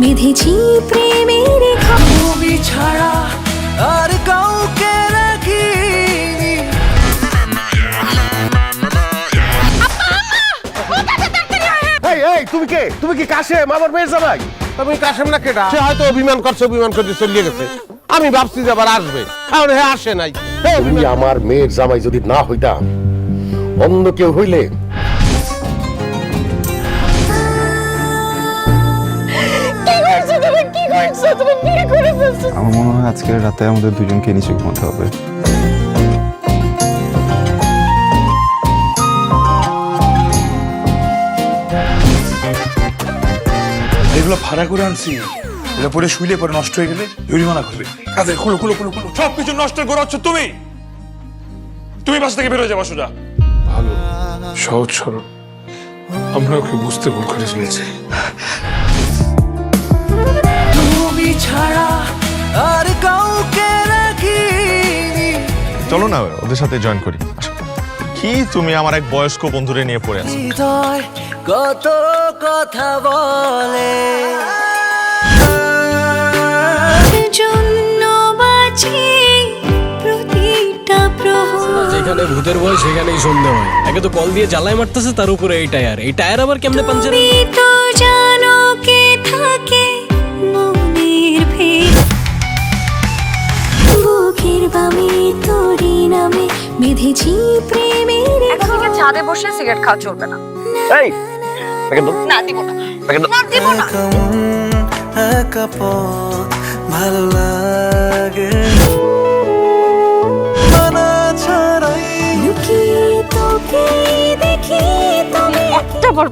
বেঁধেছি প্রেমের তুমি ছাড়া আর কাউকে রাখিনি। তুমি কে? তুমি কি কাশেম আমার মেয়ের জামাই? তুমি কাশেম না কেটা সে হয়তো অভিমান করছে অভিমান করতে চলিয়ে গেছে। আমি ভাবছি যে আবার আসবে। এখন হে আসে নাই। তুমি আমার মেয়ের জামাই যদি না হইতা অন্য কেউ হইলে আমার মনে হয় আজকের রাতে আমাদের দুজনকে নিচে ঘুমাতে হবে। এগুলো ভাড়া করে আনছি। এটা পরে শুইলে পরে নষ্ট হয়ে গেলে জরিমানা করবে। কাজে খুলো খুলো খুলো খুলো। সব কিছু নষ্ট করে হচ্ছে তুমি? তুমি বাস থেকে বেরোয় যাবা সোজা। ভালো। সহজ সরল। আমরা ওকে বুঝতে ভুল করে ফেলেছি? চলো না ওদের সাথে জয়েন করি। কি তুমি আমার এক বয়স্ক বন্ধুরে নিয়ে পড়ে আছো? কত কথা বলে। জন্য বাঁচি প্রতিটা প্রহর। যেখানে ভূতের ভয় সেখানেই সন্ধে হয়। একে তো কল দিয়ে জ্বালায় মারতেছে তার উপরে এই টায়ার। এই টায়ার আবার কেমনে পাঞ্চার তো জানো কে থাকে বেঁধেছি প্রেমের এখন থেকে। ছাদে বসে সিগারেট খাওয়া চলবে না। এই প্যাকেট দাও। না দিব না। প্যাকেট দাও। না দিব না। একা পথ ভালো লাগে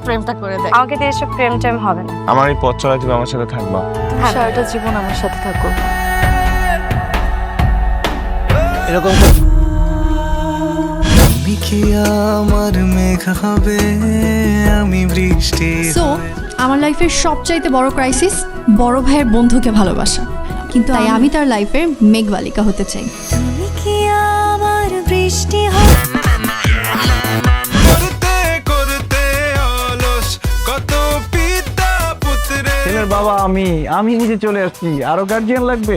প্রেমটা করে দেয় আমাকে দিয়ে এসব প্রেম হবে না। আমার এই পথ চলা তুমি আমার সাথে থাকবা। সারাটা জীবন আমার সাথে থাকো। এরকম তুমি কি আমার মেঘ হবে? আমি বৃষ্টি সো আমার লাইফের সবচাইতে বড় ক্রাইসিস বড় ভাইয়ের বন্ধুকে ভালোবাসা। কিন্তু তাই আমি তার লাইফের মেঘবালিকা হতে চাই। তুমি কি আমার বৃষ্টি ছেলের বাবা আমি আমি নিজে চলে আসছি। আরও গার্জিয়ান লাগবে।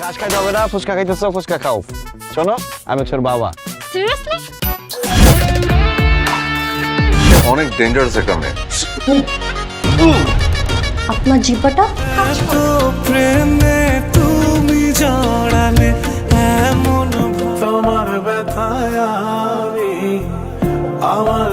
কাজ খাইতে হবে না ফুচকা খাইতেছ ফুচকা খাও। শোনো আমি বাবা। সিরিয়াসলি অনেক ডেঞ্জারাস একটা মেয়ে আপনার জিব্বাটা তো প্রেমে তুমি জড়ালে এমন তোমার ব্যথায় আমি আমার ব্যথা